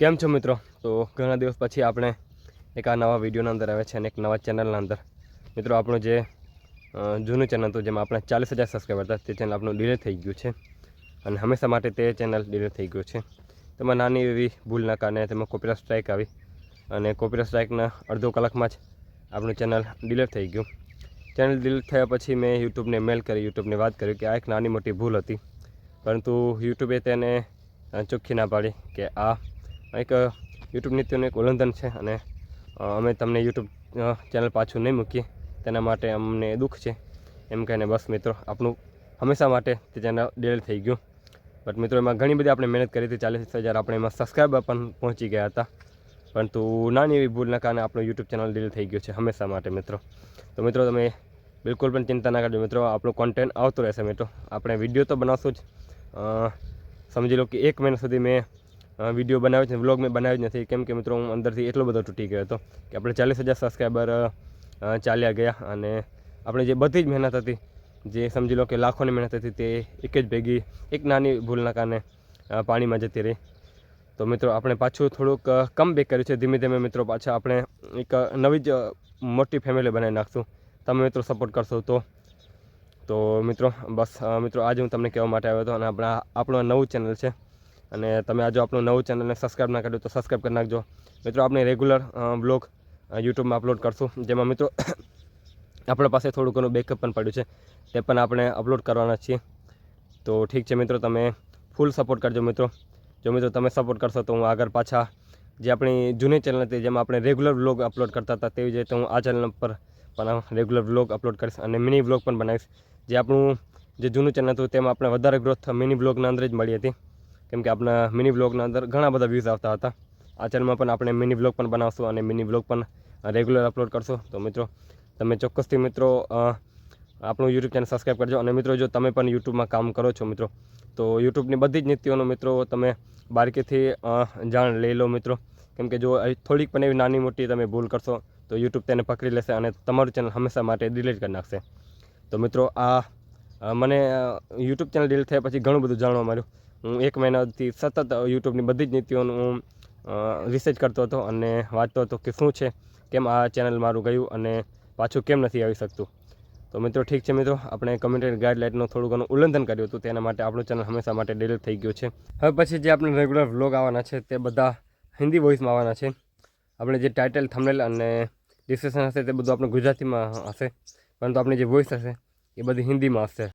કેમ છો મિત્રો? તો ઘણા દિવસ પછી આપણે એક આ નવા વિડીયોના અંદર આવે છે અને એક નવા ચેનલના અંદર. મિત્રો, આપણું જે જૂનું ચેનલ હતું, જેમાં આપણે ચાલીસ હજાર સબસ્ક્રાઈબર હતા, તે ચેનલ આપણું ડિલે થઈ ગયું છે. અને હંમેશા માટે તે ચેનલ ડિલે થઈ ગયું છે. તેમાં નાની એવી ભૂલના કારણે તેમાં કોપીરા સ્ટ્રાઇક આવી અને કોપીરા સ્ટ્રાઇકના અડધો કલાકમાં જ આપણું ચેનલ ડિલે થઈ ગયું. ચેનલ ડિલીટ થયા પછી મેં યુટ્યુબને મેલ કરી યુટ્યુબને વાત કરી કે આ એક નાની મોટી ભૂલ હતી. પરંતુ યુટ્યુબે તેને ચોખ્ખી ના પાડી કે આ એક યુટ્યુબ નીતિઓનું એક ઉલ્લંઘન છે અને અમે તમને યુટ્યુબ ચેનલ પાછું નહીં મૂકીએ. તેના માટે અમને દુઃખ છે. એમ કહીને બસ મિત્રો આપણું હંમેશા માટે તે ચેનલ ડેલ થઈ ગયું. બટ મિત્રો, એમાં ઘણી બધી આપણે મહેનત કરી હતી. ચાલીસ હજાર આપણે એમાં સબસ્ક્રાઈબર પણ પહોંચી ગયા હતા. પરંતુ નાની એવી ભૂલના કારણે આપણું યુટ્યુબ ચેનલ ડીલ થઈ ગયું છે હંમેશા માટે મિત્રો. તો મિત્રો, તમે બિલકુલ પણ ચિંતા ના કરજો મિત્રો. આપણો કોન્ટેન્ટ આવતો રહેશે મિત્રો. આપણે વીડિયો તો બનાવશું જ. સમજી લો કે એક મહિના સુધી મેં વીડિયો બનાવ્યો છે વ્લોગ મેં બનાવ્યો જ નથી. કેમ કે મિત્રો, હું અંદરથી એટલો બધો તૂટી ગયો હતો કે આપણે ચાલીસ હજાર સબસ્ક્રાઈબર ચાલ્યા ગયા અને આપણે જે બધી જ મહેનત હતી, જે સમજી લો કે લાખોની મહેનત હતી, તે એક જ ભેગી, એક નાની ભૂલના કારણે પાણીમાં જતી રહી. તો મિત્રો, આપણે પાછું થોડુંક કમ બેક કર્યું છે. ધીમે ધીમે મિત્રો, પાછા આપણે એક નવી જ મોટી ફેમિલી બનાવી નાખશું. તમે મિત્રો સપોર્ટ કરશો તો. તો મિત્રો, બસ મિત્રો, આજે હું તમને કહેવા માટે આવ્યો હતો અને આપણા, આપણું નવું ચેનલ છે. અને તમે આજે આપણું નવું ચેનલને સબસ્ક્રાઈબ ના કર્યું તો સબસ્ક્રાઈબ કરી નાખજો. મિત્રો, આપણે રેગ્યુલર બ્લોગ યુટ્યુબમાં અપલોડ કરશું. જેમાં મિત્રો, આપણા પાસે થોડું ઘણું બેકઅપ પણ પડ્યું છે. તે પણ આપણે અપલોડ કરવાના છીએ. તો ઠીક છે મિત્રો, તમે ફૂલ સપોર્ટ કરજો મિત્રો. જો મિત્રો, તમે સપોર્ટ કરશો તો હું આગળ પાછા જે આપણી જૂની ચેનલ હતી, જેમાં આપણે રેગ્યુલર વ્લોગ અપલોડ કરતા હતા, તેવી જ રીતે હું આ ચેનલ પર પણ રેગ્યુલર વ્લોગ અપલોડ કરીશ અને મિની વ્લોગ પણ બનાવીશ. જે આપણું જે જૂનું ચેનલ હતું, તેમાં આપણે વધારે ગ્રોથ મિની બ્લોગના અંદર જ મળી હતી. કેમ કે આપણા મિની બ્લોગના અંદર ઘણા બધા વ્યૂઝ આવતા હતા. આ ચેનલમાં પણ આપણે મિની બ્લોગ પણ બનાવશું અને મિની બ્લોગ પણ રેગ્યુલર અપલોડ કરશું. તો મિત્રો, તમે ચોક્કસથી મિત્રો આપણું યુટ્યુબ ચેનલ સબસ્ક્રાઈબ કરજો. અને મિત્રો, જો તમે પણ યુટ્યુબમાં કામ કરો છો મિત્રો, તો યુટ્યુબની બધી જ નીતિઓનો મિત્રો તમે બારીકીથી જાણ લઈ લો મિત્રો. કેમ કે જો થોડીક પણ એવી નાની મોટી તમે ભૂલ કરશો, તો યુટ્યુબ તેને પકડી લેશે અને તમારું ચેનલ હંમેશા માટે ડિલીટ કરી નાખશે. તો મિત્રો, આ મને યુટ્યુબ ચેનલ ડિલીટ થયા પછી ઘણું બધું જાણવા મળ્યું. હું એક મહિનાથી સતત યુટ્યુબની બધી જ નીતિઓનું હું રિસર્ચ કરતો હતો અને વાંચતો હતો કે શું છે, કેમ આ ચેનલ મારું ગયું અને પાછું કેમ નથી આવી શકતું. તો મિત્રો ઠીક છે મિત્રો, આપણે કમ્યુનિટી ગાઈડલાઇનનું થોડું ઘણું ઉલ્લંઘન કર્યું હતું, તેના માટે આપણું ચેનલ હંમેશા માટે ડિલીટ થઈ ગયું છે. હવે પછી જે આપણે રેગ્યુલર વ્લોગ આવવાના છે, તે બધા હિન્દી વોઇસમાં આવવાના છે. આપણે જે ટાઇટલ થંબનેલ અને ડિસ્ક્રિપ્શન હશે તે બધું આપણે ગુજરાતીમાં હશે, પરંતુ આપણી જે વોઇસ હશે, એ બધી હિન્દીમાં હશે.